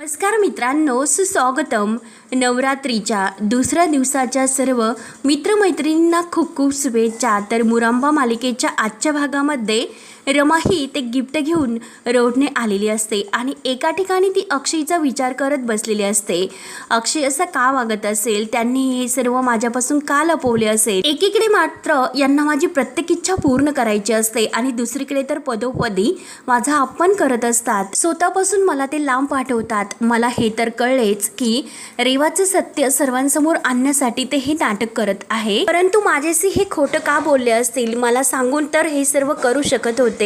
नमस्कार मित्रांनो सुस्वागतम. नवरात्रीच्या दुसऱ्या दिवसाच्या सर्व मित्रमैत्रिणींना खूप खूप शुभेच्छा. तर मुरांबा मालिकेच्या आजच्या भागामध्ये रमा ही ते गिफ्ट घेऊन रोडने आलेली असते आणि एका ठिकाणी ती अक्षयचा विचार करत बसलेली असते. अक्षय असं का वागत असेल? त्यांनी हे सर्व माझ्यापासून का लपवले असेल? एकीकडे मात्र यांना माझी प्रत्येक इच्छा पूर्ण करायची असते आणि दुसरीकडे तर पदोपदी माझा आपण करत असतात. स्वतःपासून मला ते लांब पाठवतात. मला हे तर कळलेच की रेवाचं सत्य सर्वांसमोर आणण्यासाठी ते हे नाटक करत आहे. परंतु माझ्याशी हे खोटं का बोलले असतील? मला सांगून तर हे सर्व करू शकत होते.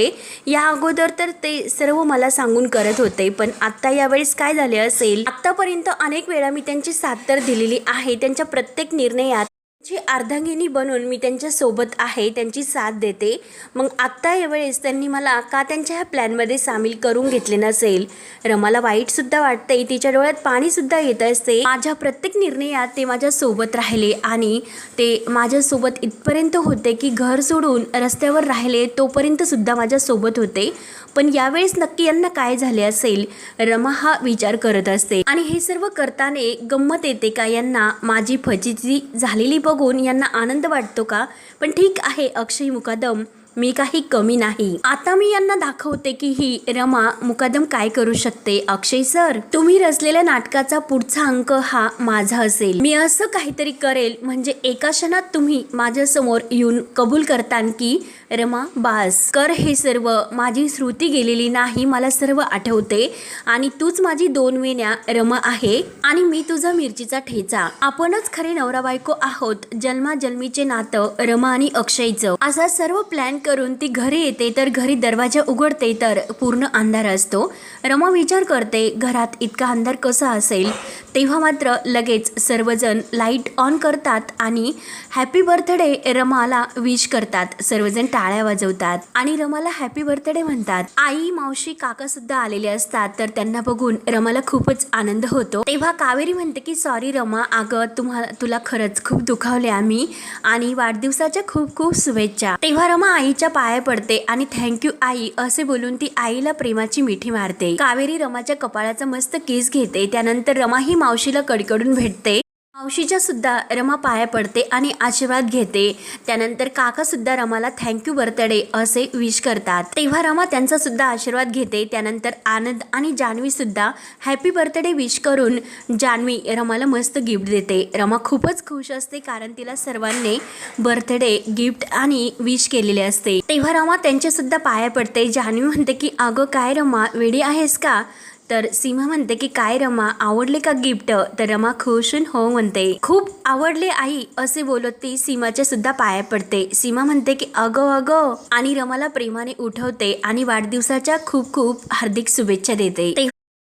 या अगोदर तर ते सर्व मला सांगून करत होते पण आता यावेळेस काय झाले असेल? आतापर्यंत अनेक वेळा मी त्यांची साथ तर दिलेली आहे. त्यांच्या प्रत्येक निर्णयात जी अर्धांगिनी बनून मी त्यांच्यासोबत आहे त्यांची साथ देते. मग आत्ता यावेळेस त्यांनी मला का त्यांच्या ह्या प्लॅनमध्ये सामील करून घेतले नसेल? रमाला वाईटसुद्धा वाटतंय तिच्या डोळ्यात पाणीसुद्धा येत असते. माझ्या प्रत्येक निर्णयात ते माझ्या सोबत राहिले आणि ते माझ्यासोबत इथपर्यंत होते की घर सोडून रस्त्यावर राहिले तोपर्यंत सुद्धा माझ्या सोबत होते. पण यावेळेस नक्की यांना काय झाले असेल रमा हा विचार करत असते. आणि हे सर्व करताना गंमत येते का? यांना माझी फजिती झालेली बघून यांना आनंद वाटतो का? पण ठीक आहे अक्षय मुकादम मी काही कमी नाही. आता मी यांना दाखवते की ही रमा मुकादम काय करू शकते. अक्षय सर तुम्ही रचलेल्या नाटकाचा पुढचा अंक हा माझा असेल. मी असं काहीतरी करेल म्हणजे एका क्षणात तुम्ही माझ्यासमोर येऊन कबूल करतान की रमा बास. कर हे सर्व. माझी श्रुती गेलेली नाही मला सर्व आठवते. आणि तूच माझी दोन वेण्या रमा आहे. आणि मी तुझा मिरचीचा ठेचा. आपणच खरे नवरा बायको आहोत. जन्माजन्मीचे नातं रमा आणि अक्षयचं. असा सर्व प्लॅन करून ती घरी येते तर घरी दरवाजा उघडते तर पूर्ण अंधार असतो. रमा विचार करते घरात इतका अंधार कसा असेल? तेव्हा मात्र लगेच सर्वजण लाइट ऑन करतात आणि हॅपी बर्थडे रमाला विश करतात. सर्वजण टाळ्या वाजवतात आणि रमाला हॅपी बर्थडे म्हणतात. आई मावशी काका सुद्धा आलेले असतात तर त्यांना बघून रमाला खूपच आनंद होतो. तेव्हा कावेरी म्हणते की सॉरी रमा अगं तुम्हाला तुला खरंच खूप दुखावले आम्ही आणि वाढदिवसाच्या खूप खूप शुभेच्छा. तेव्हा रमा आईच्या पाया पडते आणि थँक्यू आई असे बोलून ती आईला प्रेमाची मिठी मारते. कावेरी रमाच्या कपाळाचा मस्त केस घेते. त्यानंतर रमा ही मावशीला कडकडून भेटते. मावशीच्या सुद्धा रमा पाया पडते आणि आशीर्वाद घेते. त्यानंतर काका सुद्धा रमाला थँक्यू बर्थडे असे विश करतात. तेव्हा रमा त्यांचा सुद्धा आशीर्वाद घेते. त्यानंतर आनंद आणि जान्हवी सुद्धा हॅपी बर्थडे विश करून जान्हवी रमाला मस्त गिफ्ट देते. रमा खूपच खुश असते कारण तिला सर्वांनी बर्थडे गिफ्ट आणि विश केलेले असते. तेव्हा रमा त्यांच्या सुद्धा पाया पडते. जान्हवी म्हणते की अगं काय रमा वेडी आहेस का? तर सीमा म्हणते की काय रमा आवडले का गिफ्ट? तर रमा खुश होऊन हो म्हणते. खूप आवडले आई असे बोलत ती सीमाच्या सुद्धा पाया पडते. सीमा म्हणते की अगं अगं आणि रमाला प्रेमाने उठवते आणि वाढदिवसाच्या खूप खूप हार्दिक शुभेच्छा देते.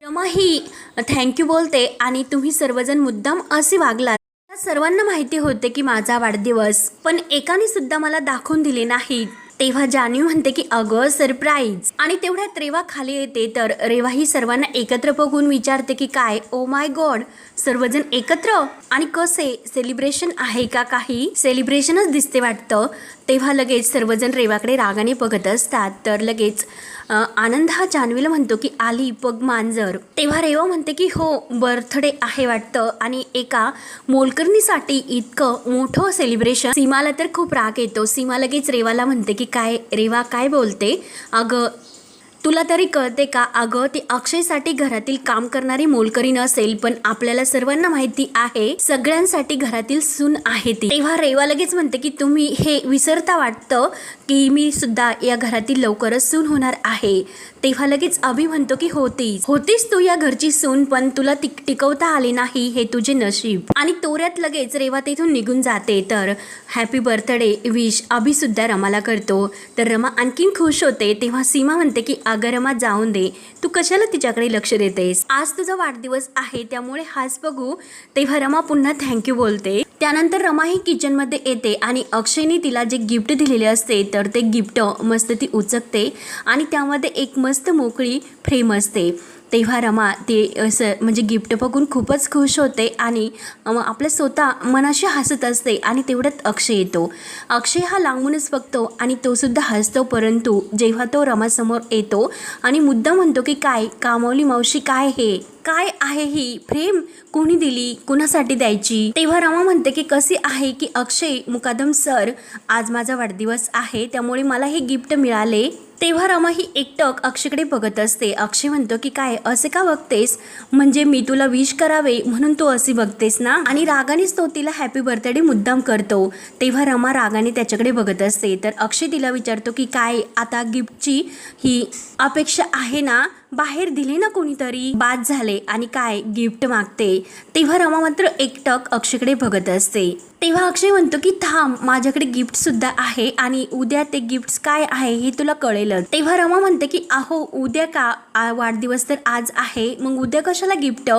रमा ही थँक्यू बोलते आणि तुम्ही सर्वजण मुद्दाम असे वागलात. सर्वांना माहिती होते की माझा वाढदिवस पण एकाने सुद्धा मला दाखवून दिले नाही तेव्हा जाणीव म्हणते की अगं सरप्राईज आणि तेवढ्यात रेवा खाली येते तर रेवा ही सर्वांना एकत्र बघून विचारते की काय? ओ माय गॉड सर्वजण एकत्र? आणि कसे? सेलिब्रेशन आहे का काही? सेलिब्रेशनच दिसते वाटतं. तेव्हा लगेच सर्वजण रेवाकडे रागाने बघत असतात. तर लगेच आनंद हा जान्हवीला म्हणतो की आली पग मांजर. तेव्हा रेवा म्हणते की हो बर्थडे आहे वाटतं. आणि एका मोलकरणीसाठी इतकं मोठं सेलिब्रेशन सीमाला तर खूप राग येतो. सीमा लगेच रेवाला म्हणते की काय रेवा काय बोलते? अगं तुला तरी कळते का? अगं ती अक्षयसाठी घरातील काम करणारी मोलकरी नसेल पण आपल्याला सर्वांना माहिती आहे सगळ्यांसाठी घरातील सून आहे ती. तेव्हा रेवा लगेच म्हणते की तुम्ही हे विसरता वाटतं की मी सुद्धा या घरातील लवकरच सून होणार आहे. तेव्हा लगेच अभि म्हणतो की होतीस. होतीस तू या घरची सून पण तुला टिकवता आले नाही हे तुझे नशीब. आणि तोऱ्यात लगेच रेवा तेथून निघून जाते. तर हॅपी बर्थडे विश अभि सुद्धा रमाला करतो. तर रमा आणखीन खुश होते. तेव्हा सीमा म्हणते की अगं रमा जाऊन दे. तू कशाला तिच्याकडे लक्ष देतेस? आज तुझा वाढदिवस आहे. त्यामुळे हाच बघू. तेव्हा रमा पुन्हा थँक्यू बोलते. त्यानंतर रमा ही किचनमध्ये येते आणि अक्षयने तिला जे गिफ्ट दिलेले असते तर ते गिफ्ट मस्त ती उचकते आणि त्यामध्ये एक मस्त मस्त मोकळी फ्रेम असते. तेव्हा रमा ते असं म्हणजे गिफ्ट बघून खूपच खुश होते आणि आपल्या स्वतः मनाशी हसत असते आणि तेवढ्यात अक्षय येतो. अक्षय हा लांबूनच बघतो आणि तो सुद्धा हसतो परंतु जेव्हा तो रमासमोर येतो आणि मुद्दा म्हणतो की काय कामावली मावशी काय हे काय आहे ही? फ्रेम कोणी दिली? कुणासाठी द्यायची? तेव्हा रमा म्हणते की कशी आहे की अक्षय मुकादम सर आज माझा वाढदिवस आहे त्यामुळे मला हे गिफ्ट मिळाले. तेव्हा रमा ही एकटक अक्षयकडे बघत असते. अक्षय म्हणतो की काय असे का बघतेस? म्हणजे मी तुला विश करावे म्हणून तू असे बघतेस ना? आणि रागानेच तो तिला हॅपी बर्थडे मुद्दाम करतो. तेव्हा रमा रागाने त्याच्याकडे बघत असते. तर अक्षय तिला विचारतो की काय आता गिफ्टची ही अपेक्षा आहे ना? बाहेर दिले ना कोणीतरी बाद झाले आणि काय गिफ्ट मागते तेव्हा रमा मात्र एकटक अक्षयकडे बघत असते. तेव्हा अक्षय म्हणतो की थांब माझ्याकडे गिफ्ट सुद्धा आहे आणि उद्या ते गिफ्ट काय आहे हे तुला कळेलच. तेव्हा रमा म्हणते की अहो उद्या का? आ, वाढदिवस तर आज आहे मग उद्या कशाला गिफ्ट?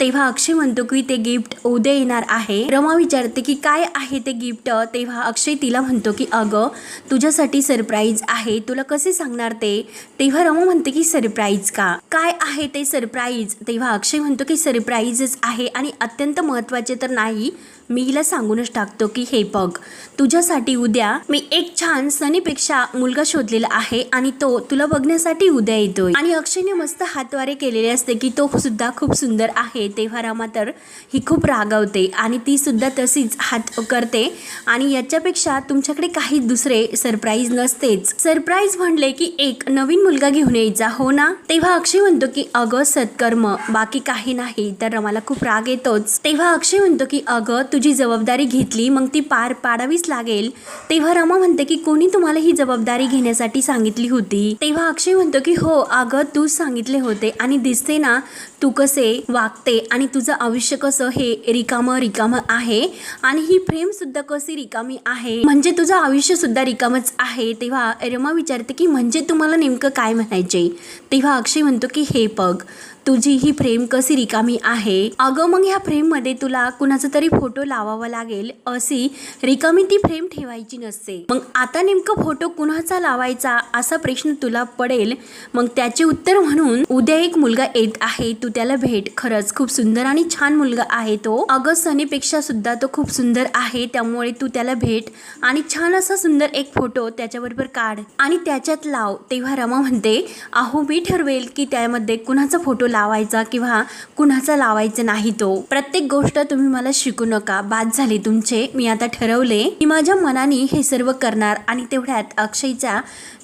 तेव्हा अक्षय म्हणतो की ते गिफ्ट उद्या येणार आहे. रमा विचारते की काय आहे ते गिफ्ट? तेव्हा अक्षय तिला म्हणतो की अगं तुझ्यासाठी सरप्राईज आहे तुला कसे सांगणार ते? तेव्हा रमा म्हणते की सरप्राईज का? काय आहे ते सरप्राईज तेव्हा अक्षय म्हणतो की सरप्राईजच आहे आणि अत्यंत महत्त्वाचे तर नाही मी हिला सांगूनच टाकतो की हे बघ तुझ्यासाठी उद्या मी एक छान सनीपेक्षा मुलगा शोधलेला आहे आणि तो तुला बघण्यासाठी उद्या येतोय. आणि अक्षयने मस्त हातवारे केलेले असते की तो सुद्धा खूप सुंदर आहे तेव्हा रमा तर ही खूप रागावते आणि ती सुद्धा तशीच हात करते आणि याच्यापेक्षा तुमच्याकडे काही दुसरे सरप्राईज नसतेच. सरप्राईज म्हणले की एक नवीन मुलगा घेऊन यायचा हो ना? तेव्हा अक्षय म्हणतो की अगं सत्कर्म बाकी काही नाही. तर रमाला खूप राग येतोच. तेव्हा अक्षय म्हणतो की अगं तुझी जबाबदारी घेतली मग ती पार पाडावीच लागेल. तेव्हा रमा म्हणते की कोणी तुम्हाला ही जबाबदारी घेण्यासाठी सांगितली होती? तेव्हा अक्षय म्हणतो की हो अगं तूच सांगितले होते आणि दिसते ना तू कसे वागते आणि तुझं आयुष्य कसं हे रिकामं रिकामं आहे? आणि ही फ्रेम सुद्धा कशी रिकामी आहे? म्हणजे तुझं आयुष्य सुद्धा रिकामच आहे. तेव्हा रमा विचारते की म्हणजे तुम्हाला नेमकं काय म्हणायचे? तेव्हा अक्षय म्हणतो की हे पग तुझी ही फ्रेम कशी रिकामी आहे? अगं मग ह्या फ्रेममध्ये तुला कुणाचा तरी फोटो लावावा लागेल. अशी रिकामी ती फ्रेम ठेवायची नसते. मग आता नेमकं फोटो कुणाचा लावायचा असा प्रश्न तुला पडेल? मग त्याचे उत्तर म्हणून उद्या एक मुलगा येत आहे. तू त्याला भेट. खरंच खूप सुंदर आणि छान मुलगा आहे तो. अगं सनीपेक्षा सुद्धा तो खूप सुंदर आहे. त्यामुळे तू त्याला भेट आणि छान असा सुंदर एक फोटो त्याच्याबरोबर काढ. आणि त्याच्यात लाव. तेव्हा रमा म्हणते अहो मी ठरवेल की त्यामध्ये कुणाचा फोटो लावायचा किंवा कुणाचा लावायचा नाही तो. प्रत्येक गोष्ट तुम्ही मला शिकू नका. बाद झाले तुमचे. मी आता ठरवले. की माझ्या मनाने हे सर्व करणार आणि तेवढ्यात अक्षयच्या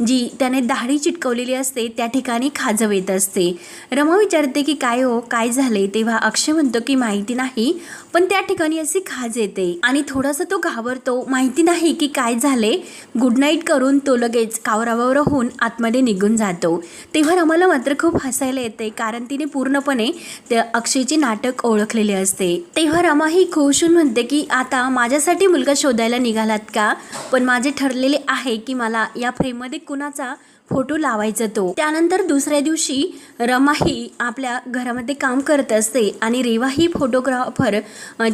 जी त्याने दाढी चिटकवलेली असते त्या ठिकाणी खाजव येत असते. रमा विचारते की काय हो काय झाले तेव्हा अक्षय म्हणतो की माहिती नाही पण त्या ठिकाणी अशी खाज येते. आणि थोडासा तो घाबरतो. माहिती नाही की काय झाले गुड नाईट करून तो लगेच कावरावावर होऊन आतमध्ये निघून जातो. तेव्हा रमाला मात्र खूप हसायला येते कारण तिने पूर्णपणे त्या अक्षयचे नाटक ओळखलेले असते. तेव्हा रमा ही खुश होऊन म्हणते की आता माझ्यासाठी मुलगा शोधायला निघालात का? पण माझे ठरलेले आहे की मला या फ्रेममध्ये कुणाचा फोटो लावायचा तो. त्यानंतर दुसऱ्या दिवशी रमा ही आपल्या घरामध्ये काम करत असते आणि रेवा ही फोटोग्राफर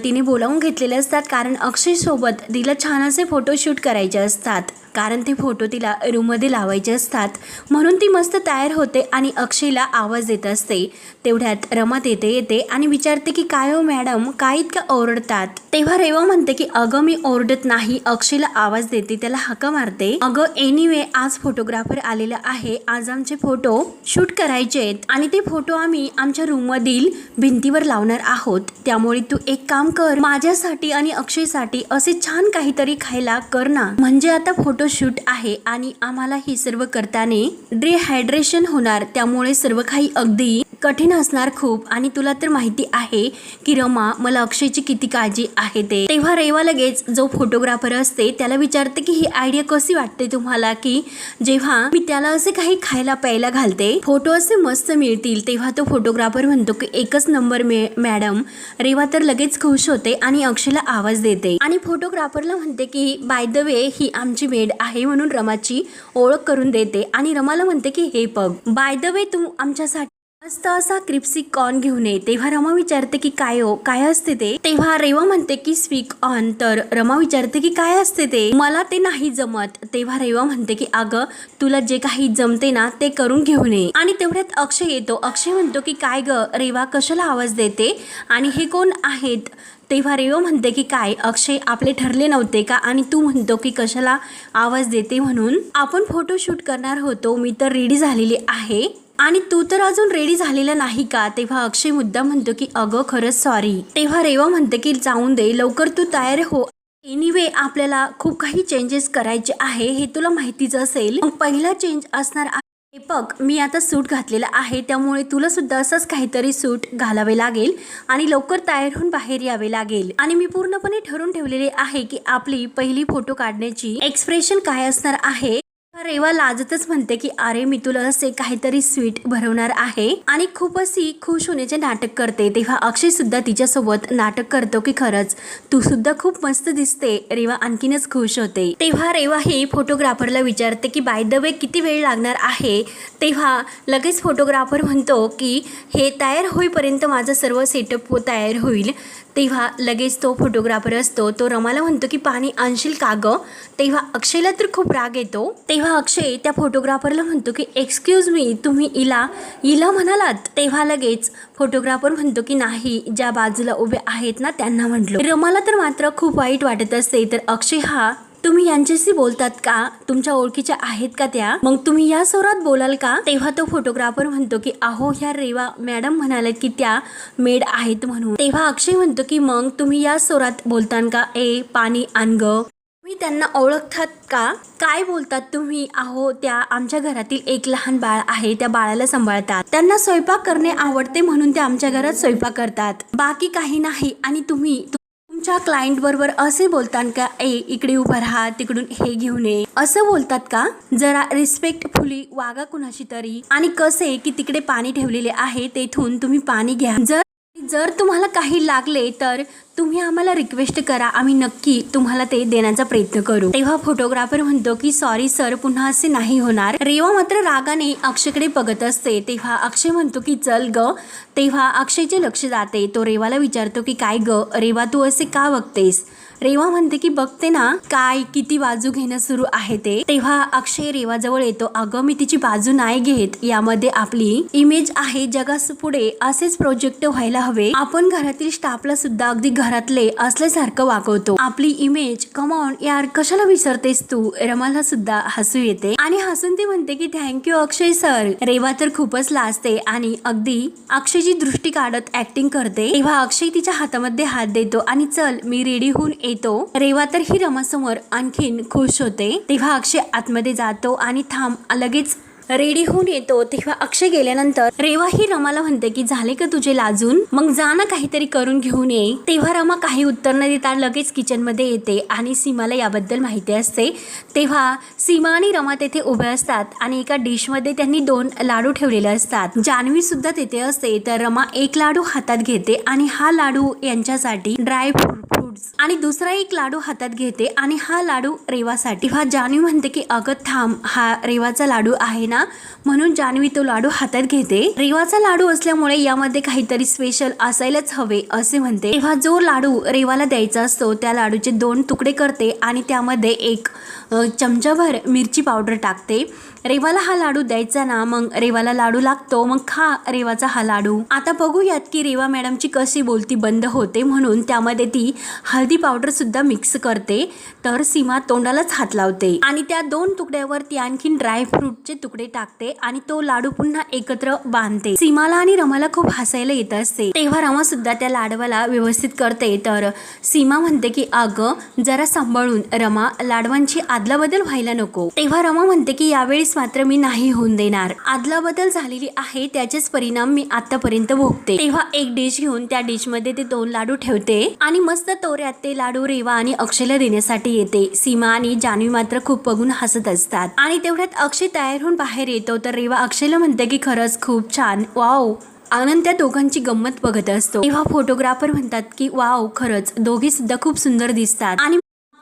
तिने बोलावून घेतलेले असतात. कारण अक्षयसोबत तिला छान असे फोटोशूट करायचे असतात. कारण ते फोटो तिला रूममध्ये लावायचे असतात. म्हणून ती मस्त तयार होते आणि अक्षयला आवाज देत असते. तेवढ्यात रमा तेथे येते आणि विचारते की काय हो मॅडम? काय इतकं ओरडतात? तेव्हा रेवा म्हणते की अगं मी ओरडत नाही. अक्षयला आवाज देते. त्याला हाका मारते. अगं एनिवे आज फोटोग्राफर आलेला आहे. आज आमचे फोटो शूट करायचे आहेत. आणि ते फोटो आम्ही आमच्या रूममधील भिंतीवर लावणार आहोत. त्यामुळे तू एक काम कर. माझ्यासाठी आणि अक्षयसाठी असे छान काहीतरी खायला कर ना. म्हणजे आता फोटो फोटोशूट आहे आणि आम्हाला हे सर्व करताना डिहायड्रेशन होणार त्यामुळे सर्व काही अगदी कठीण असणार खूप आणि तुला तर माहिती आहे की रमा मला अक्षयची किती काळजी आहे ते. तेव्हा रेवा लगेच जो फोटोग्राफर असते त्याला विचारते की ही आयडिया कशी वाटते तुम्हाला की जेव्हा मी त्याला असे काही खायला प्यायला घालते फोटो असे मस्त मिळतील तेव्हा तो फोटोग्राफर म्हणतो की एकच नंबर मॅडम रेवा तर लगेच खुश होते आणि अक्षयला आवाज देते. आणि फोटोग्राफरला म्हणते की बाय द वे ही आमची मेड आहे म्हणून रमाची ओळख करून देते आणि रमाला म्हणते की हे पग बाय द वे तू आमच्यासाठी मस्त असा क्रिप्सी कॉर्न घेऊन ये. तेव्हा रमा विचारते की काय हो? काय असते ते? तेव्हा रेवा म्हणते की स्वीक ऑन. तर रमा विचारते की काय असते ते? मला ते नाही जमत. तेव्हा रेवा म्हणते की अगं तुला जे काही जमते ना ते करून घेऊन ये. आणि तेवढ्यात अक्षय येतो. अक्षय म्हणतो की काय ग? रेवा कशाला आवाज देते? आणि हे कोण आहेत? तेव्हा रेवा म्हणते की काय? अक्षय आपले ठरले नव्हते का? आणि तू म्हणतो की कशाला आवाज देते म्हणून? आपण फोटोशूट करणार होतो. मी तर रेडी झालेली आहे. आणि तू तर अजून रेडी झालेला नाही का? तेव्हा अक्षय मुद्दा म्हणतो की अगं खरंच सॉरी तेव्हा रेवा म्हणते की जाऊन दे लवकर तू तयार हो. एनिवे आपल्याला खूप काही चेंजेस करायचे आहे हे तुला माहितीच असेल. मग पहिला चेंज असणार आहे हे बघ मी आता सूट घातलेला आहे त्यामुळे तुला सुद्धा असंच काहीतरी सूट घालावे लागेल आणि लवकर तयार होऊन बाहेर यावे लागेल. आणि मी पूर्णपणे ठरवून ठेवलेले आहे की आपली पहिली फोटो काढण्याची एक्सप्रेशन काय असणार आहे रेवा लाजतच म्हणते की अरे मी तुला असे काहीतरी स्वीट भरवणार आहे. आणि खूपच ही खुश होण्याचे नाटक करते. तेव्हा अक्षय सुद्धा तिच्यासोबत नाटक करतो की खरंच तू सुद्धा खूप मस्त दिसते. रेवा आणखीनच खुश होते. तेव्हा रेवा ही फोटोग्राफरला विचारते की बाय द वे किती वेळ लागणार आहे? तेव्हा लगेच फोटोग्राफर म्हणतो की हे तयार होईपर्यंत माझं सर्व सेटअप तयार होईल. तेव्हा लगेच तो फोटोग्राफर असतो. तो रमाला म्हणतो की पाणी आणशील का गं? तेव्हा अक्षयला तर खूप राग येतो. तेव्हा अक्षय त्या फोटोग्राफरला म्हणतो की एक्सक्यूज मी तुम्ही इला. इला म्हणालात तेव्हा लगेच फोटोग्राफर म्हणतो की नाही ज्या बाजूला उभे आहेत ना त्यांना म्हटलं. रमाला तर मात्र खूप वाईट वाटत असते तर अक्षय हा तुम्ही यांच्याशी बोलतात का? तुमच्या ओळखीच्या आहेत का त्या? मग तुम्ही या स्वरात बोलाल का? तेव्हा तो फोटोग्राफर म्हणतो की अहो ह्या रेवा मॅडम म्हणाले की त्या मेड आहेत म्हणून. तेव्हा अक्षय म्हणतो की मग तुम्ही या स्वरात बोलतान का? ए पाणी आण ग. तुम्ही त्यांना ओळखतात का? काय बोलतात तुम्ही? आहो त्या आमच्या घरातील एक लहान बाळ आहे त्या बाळाला सांभाळतात. त्यांना स्वयंपाक करणे आवडते म्हणून ते आमच्या घरात स्वयंपाक करतात. बाकी काही नाही. आणि तुम्ही तुमच्या क्लायंट बरोबर असे बोलतात का ए इकडे उभं राहा तिकडून हे घेऊन ये. असं बोलतात का? जरा रिस्पेक्टफुली वागा कुणाशी तरी. आणि कसे की तिकडे पाणी ठेवलेले आहे तेथून तुम्ही पाणी घ्या. जर जर तुम्हाला काही लागले तर तुम्ही आम्हाला रिक्वेस्ट करा. आम्ही नक्की तुम्हाला ते देण्याचा प्रयत्न करू. तेव्हा फोटोग्राफर म्हणतो की सॉरी सर पुन्हा असे नाही होणार. रेवा मात्र रागाने अक्षयकडे बघत असते. तेव्हा अक्षय म्हणतो की चल ग. तेव्हा अक्षयचे लक्ष जाते. तो रेवाला विचारतो की काय ग? रेवा तू असे का बघतेस? रेवा म्हणते की बघते ना काय किती बाजू घेणं सुरू आहे ते. तेव्हा अक्षय रेवाजवळ येतो. अगं मी तिची बाजू नाही घेत. यामध्ये आपली इमेज आहे जगास पुढे असेच प्रोजेक्ट व्हायला हवे. आपण घरातील स्टाफला सुद्धा अगदी घरातले असल्यासारखं वागवतो. आपली इमेज कमॉन यार कशाला विसरतेस तू? रमाला सुद्धा हसू येते. आणि हसून ती म्हणते की थँक्यू अक्षय सर रेवा तर खूपच लाजते आणि अगदी अक्षयची दृष्टी काढत ऍक्टिंग करते. तेव्हा अक्षय तिच्या हातामध्ये हात देतो आणि चल मी रेडी होऊन येतो. रेवा तर ही रमासमोर आणखीन खुश होते. तेव्हा अक्षय आतमध्ये जातो आणि थांब लगेच रेडी होऊन येतो तेव्हा अक्षय गेल्यानंतर रेवा ही रमाला म्हणते की झाले का तुझे लाजून? मग जा ना काहीतरी करून घेऊन ये. तेव्हा रमा काही उत्तर न देता लगेच किचनमध्ये येते आणि सीमाला याबद्दल माहिती असते. तेव्हा सीमा आणि रमा तेथे उभे असतात आणि एका डिशमध्ये त्यांनी दोन लाडू ठेवलेले असतात. जान्हवी सुद्धा तेथे असते तर रमा एक लाडू हातात घेते आणि हा लाडू यांच्यासाठी ड्राय फ्रुट्स आणि दुसरा एक लाडू हातात घेते आणि हा लाडू रेवासाठी. हा जान्हवी म्हणते की अगं थांब हा रेवाचा लाडू आहे ना म्हणून जान्हवी तो लाडू हातात घेते. रेवाचा लाडू असल्यामुळे यामध्ये काहीतरी स्पेशल असायलाच हवे असे म्हणते. तेव्हा जो लाडू रेवाला द्यायचा असतो त्या लाडूचे दोन तुकडे करते आणि त्यामध्ये एक चमचाभर मिरची पावडर टाकते. रेवाला हा लाडू द्यायचा ना मग रेवाला लाडू लागतो मग खा रेवाचा हा लाडू. आता बघूयात की रेवा मॅडमची कशी बोलती बंद होते म्हणून त्यामध्ये ती हळदी पावडर सुद्धा मिक्स करते. तर सीमा तोंडालाच हात लावते. आणि त्या दोन तुकड्यावर ती आणखीन ड्रायफ्रूटचे तुकडे टाकते आणि तो लाडू पुन्हा एकत्र बांधते. सीमाला आणि रमाला खूप हसायला येत असते. तेव्हा रमा सुद्धा त्या लाडवाला व्यवस्थित करते. तर सीमा म्हणते की अगं जरा सांभाळून. रमा लाडवांची आदलाबदल व्हायला नको. तेव्हा रमा म्हणते की यावेळेस मात्र मी नाही होऊन देणार. आदलाबदल झालेली आहे त्याचेच परिणाम मी आतापर्यंत भोगते. तेव्हा एक डिश घेऊन त्या डिशमध्ये ते दोन लाडू ठेवते आणि मस्त तोऱ्यात ते लाडू रेवा आणि अक्षयला देण्यासाठी येते. सीमा आणि जान्हवी मात्र खूप बघून हसत असतात आणि तेवढ्यात अक्षय तयार होऊन बाहेर येतो तर रेवा अक्षयला म्हणते की खरंच खूप छान वाव. आनंद त्या दोघांची गंमत बघत असतो. तेव्हा फोटोग्राफर म्हणतात की वाव खरंच दोघे सुद्धा खूप सुंदर दिसतात. आणि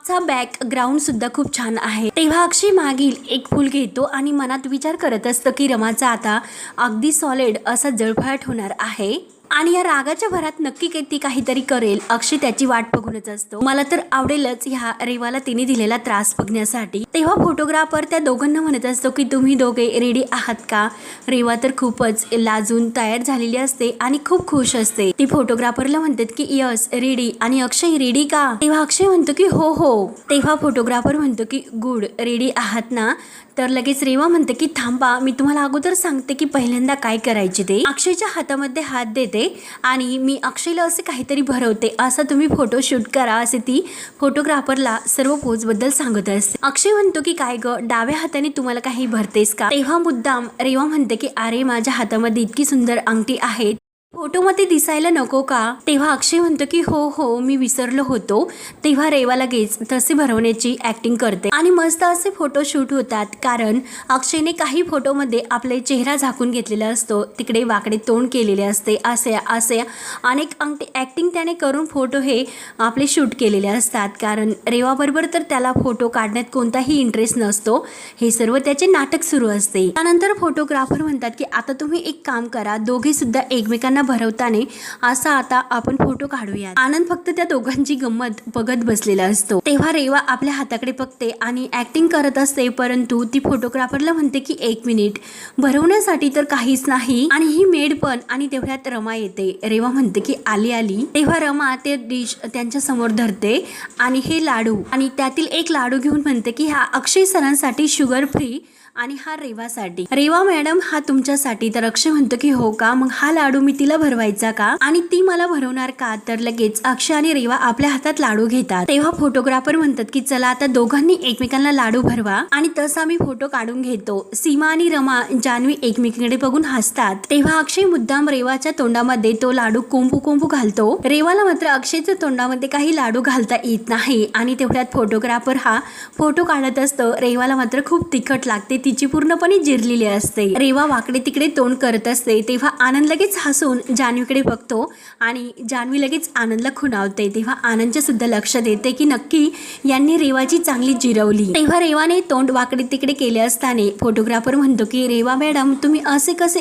चा बॅकग्राऊंड सुद्धा खूप छान आहे. तेव्हा अक्षय मागील एक फूल घेतो आणि मनात विचार करत असतो की रमाचा आता अगदी सॉलिड असा जळफळाट होणार आहे. आणि या रागाच्या भरात नक्की काही ती काहीतरी करेल. अक्षय त्याची वाट बघूनच असतो. मला तर आवडेलच ह्या रेवाला तिने दिलेला त्रास बघण्यासाठी. तेव्हा फोटोग्राफर त्या दोघांना म्हणत असतो की तुम्ही दोघे रेडी आहात का? रेवा तर खूपच लाजून तयार झालेली असते आणि खूप खुश असते. ती फोटोग्राफरला म्हणतात की यस रेडी आणि अक्षय रेडी का? तेव्हा अक्षय म्हणतो की हो हो. तेव्हा फोटोग्राफर म्हणतो की गुड रेडी आहात ना? तर लगेच रेवा म्हणते की थांबा मी तुम्हाला अगोदर सांगते की पहिल्यांदा काय करायचे ते. अक्षयच्या हातामध्ये हात देते आणि मी अक्षयला असे काहीतरी भरवते. असा तुम्ही फोटो शूट करा असे ती फोटोग्राफरला सर्व पोजबद्दल सांगत असते. अक्षय म्हणतो की काय ग डाव्या हाताने तुम्हाला काही भरतेस का? तेव्हा मुद्दाम रेवा म्हणते की अरे माझ्या हातामध्ये इतकी सुंदर अंगठी आहे फोटोमध्ये दिसायला नको का? तेव्हा अक्षय म्हणतो की हो हो मी विसरलो होतो. तेव्हा रेवा लगेच तसे भरवण्याची ॲक्टिंग करते. आणि मस्त असे फोटो शूट होतात. कारण अक्षयने काही फोटोमध्ये आपले चेहरा झाकून घेतलेला असतो. तिकडे वाकडे तोंड केलेले असते. असे असे अनेक अंगठी ॲक्टिंग त्याने करून फोटो हे आपले शूट केलेले असतात. कारण रेवाबरोबर तर त्याला फोटो काढण्यात कोणताही इंटरेस्ट नसतो. हे सर्व त्याचे नाटक सुरू असते. त्यानंतर फोटोग्राफर म्हणतात की आता तुम्ही एक काम करा. दोघेसुद्धा एकमेकांना भरवताने असा आता आपण फोटो काढूया आनंद फक्त त्या दोघांची गंमत बघत बसलेला असतो. तेव्हा रेवा आपल्या हाताकडे बघते आणि ऍक्टिंग करत असते परंतु ती फोटोग्राफरला म्हणते की एक मिनिट भरवण्यासाठी तर काहीच नाही आणि ही मेड पण आणि तेवढ्यात रमा येते. रेवा म्हणते की आली आली. तेव्हा रमा ते डिश त्यांच्यासमोर धरते आणि हे लाडू आणि त्यातील एक लाडू घेऊन म्हणते की हा अक्षय सरांसाठी शुगर फ्री आणि हा रेवासाठी. रेवा मॅडम हा तुमच्यासाठी. तर अक्षय म्हणतो की हो का? मग हा लाडू मी तिला भरवायचा का? आणि ती मला भरवणार का? तर लगेच अक्षय आणि रेवा आपल्या हातात लाडू घेतात. तेव्हा फोटोग्राफर म्हणतात की चला आता दोघांनी एकमेकांना लाडू भरवा. आणि तसा मी फोटो काढून घेतो. सीमा आणि रमा जान्हवी एकमेकीकडे बघून हसतात. तेव्हा अक्षय मुद्दाम रेवाच्या तोंडामध्ये तो लाडू कोंबू कोंबू घालतो. रेवाला मात्र अक्षयच्या तोंडामध्ये काही लाडू घालता येत नाही. आणि तेवढ्यात फोटोग्राफर हा फोटो काढत असतो. रेवाला मात्र खूप तिखट लागते. तिची पूर्णपणे जिरलेली असते. रेवा वाकडे तिकडे तोंड करत असते तेव्हा आनंद लगेच हसून जान्हवीकडे बघतो आणि जान्हवी लगेच आनंदला खुणावते. तेव्हा आनंदच्या सुद्धा लक्ष देते की नक्की यांनी रेवाची चांगली जिरवली. तेव्हा रेवाने तोंड वाकडे तिकडे केले असताना फोटोग्राफर म्हणतो की रेवा मॅडम तुम्ही असे कसे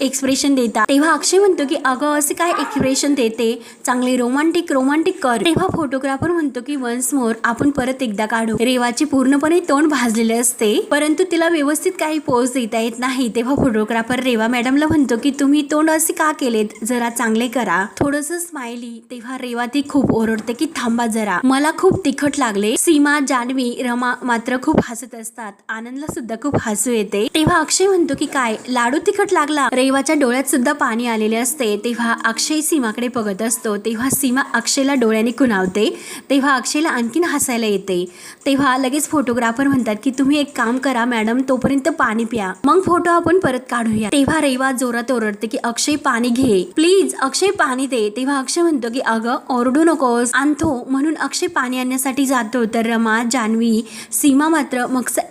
एक्सप्रेशन देता? तेव्हा अक्षय म्हणतो की अगं असे काय एक्सप्रेशन देते? चांगले रोमांटिक रोमांटिक कर. तेव्हा फोटोग्राफर म्हणतो की वन्स मोर आपण परत एकदा काढू. रेवाची पूर्णपणे तोंड भाजलेले असते परंतु तिला व्यवस्थित काही पोज देता येत नाही तेव्हा फोटोग्राफर रेवा मॅडमला म्हणतो की तुम्ही तोंड असे का केलेत? जरा चांगले करा. थोडस स्माइली तेव्हा रेवा ती खूप ओरडते की थांबा जरा. मला खूप तिखट लागले. सीमा जान्हवी रमा मात्र खूप हसत असतात. आनंदला सुद्धा खूप हसू येते. तेव्हा अक्षय म्हणतो की काय? लाडू तिखट लागला. रेवाच्या डोळ्यात सुद्धा पाणी आलेले असते. तेव्हा अक्षय सीमाकडे बघत असतो. तेव्हा सीमा अक्षयला डोळ्याने खुनावते तेव्हा अक्षयला आणखीन हसायला येते. तेव्हा लगेच फोटोग्राफर म्हणतात की तुम्ही एक काम करा मॅडम तोपर्यंत पाणी प्या. मग फोटो आपण परत काढूया. तेव्हा रेवा जोरात ओरडते की अक्षय पाणी घे. प्लीज अक्षय पाणी दे. तेव्हा अक्षय म्हणतो की अगं ओरडू नकोस. आणतो. म्हणून अक्षय पाणी आणण्यासाठी जातो. तर रमा जान्हवी सीमा मात्र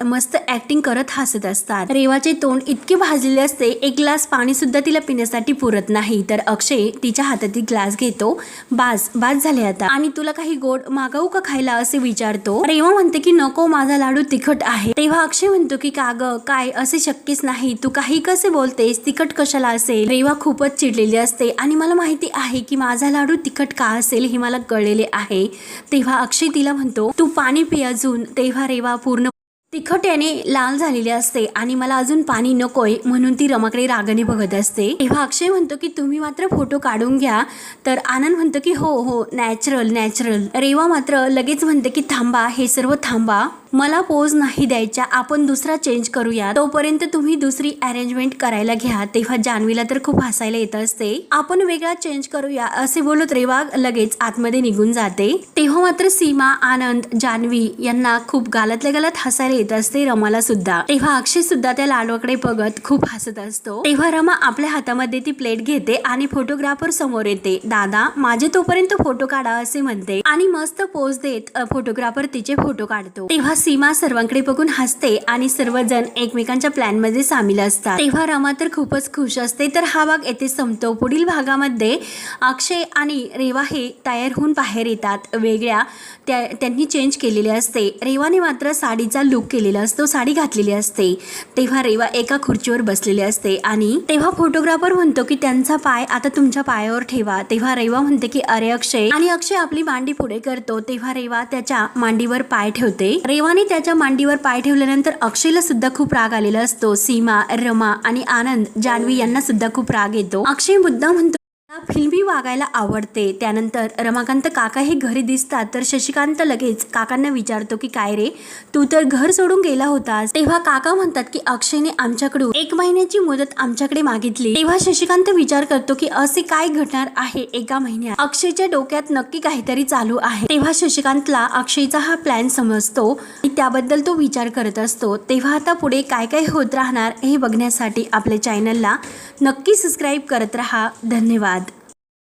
मस्त ऍक्टिंग करत हसत असतात. रेवाचे तोंड इतके भाजलेले असते एक ग्लास पाणी सुद्धा तिला पिण्यासाठी पुरत नाही. तर अक्षय तिच्या हातातील ग्लास घेतो. बास बास झाले आता. आणि तुला काही गोड मागवू का खायला? असे विचारतो. रेवा म्हणते की नको माझा लाडू तिखट आहे. तेव्हा अक्षय म्हणतो की का ग काय असे शक्यच नाही. तू काही कसे बोलतेस? तिखट कशाला असेल? रेवा खूपच चिडलेली असते. आणि मला माहिती आहे की माझा लाडू तिखट का असेल हे मला कळलेले आहे. तेव्हा अक्षय तिला म्हणतो तू पाणी पी अजून. तेव्हा रेवा पूर्ण तिखट्याने लाल झालेली असते. आणि मला अजून पाणी नकोय म्हणून ती रमाकडे रागाने बघत असते. तेव्हा अक्षय म्हणतो की तुम्ही मात्र फोटो काढून घ्या. तर आनंद म्हणतो की हो हो नॅचरल नॅचरल. रेवा मात्र लगेच म्हणते की थांबा हे सर्व थांबा. मला पोज नाही द्यायच्या आपण दुसरा चेंज करूया तोपर्यंत तुम्ही दुसरी अरेंजमेंट करायला घ्या. तेव्हा जान्हवीला तर खूप हसायला येत असते. आपण वेगळा चेंज करूया असे बोलत रेवा लगेच आतमध्ये निघून जाते. तेव्हा मात्र सीमा आनंद जान्हवी यांना खूप गालातल्या गालात हसायला येत असते रमाला सुद्धा. तेव्हा अक्षय सुद्धा त्या लाडवाकडे बघत खूप हसत असतो. तेव्हा रमा आपल्या हातामध्ये ती प्लेट घेते आणि फोटोग्राफर समोर येते. दादा माझे तोपर्यंत फोटो काढा असे म्हणते. आणि मस्त पोज देत फोटोग्राफर तिचे फोटो काढतो. तेव्हा सीमा सर्वांकडे बघून हसते आणि सर्वजण एकमेकांच्या प्लॅनमध्ये सामील असतात. तेव्हा रमा तर खूपच खुश असते. तर हा भाग येथे संपतो. पुढील भागामध्ये अक्षय आणि रेवा हे तयार होऊन बाहेर येतात. वेगळ्या त्या त्यांनी चेंज केलेले असते. रेवाने मात्र साडीचा लुक केलेला असतो. साडी घातलेली असते. तेव्हा रेवा एका खुर्चीवर बसलेली असते आणि तेव्हा फोटोग्राफर म्हणतो की त्यांचा पाय आता तुमच्या पायावर ठेवा. तेव्हा रेवा म्हणते की अरे अक्षय. आणि अक्षय आपली मांडी पुढे करतो. तेव्हा रेवा त्याच्या मांडीवर पाय ठेवते. रेवा रेवाने त्याच्या मांडीवर पाय ठेवल्यानंतर अक्षयला सुद्धा खूप राग आलेला असतो. सीमा रमा आणि आनंद जान्हवी यांना सुद्धा खूप राग येतो. अक्षय मुद्दा म्हणतो फिल्मी वागायला आवडते. त्यानंतर रमाकांत काका हे घरी दिसतात तर शशिकांत लगेच काकांना विचारतो की काय रे तू तर घर सोडून गेला होतास. तेव्हा काका म्हणतात की अक्षयने आमच्याकडून एक महिन्याची मुदत आमच्याकडे मागितली. तेव्हा शशिकांत विचार करतो की असे काय घडणार आहे एका महिन्यात? अक्षयच्या डोक्यात नक्की काहीतरी चालू आहे. तेव्हा शशिकांतला अक्षयचा हा प्लॅन समजतो. आणि त्याबद्दल तो विचार करत असतो. तेव्हा आता पुढे काय काय होत राहणार हे बघण्यासाठी आपल्या चॅनलला नक्की सबस्क्राईब करत राहा. धन्यवाद.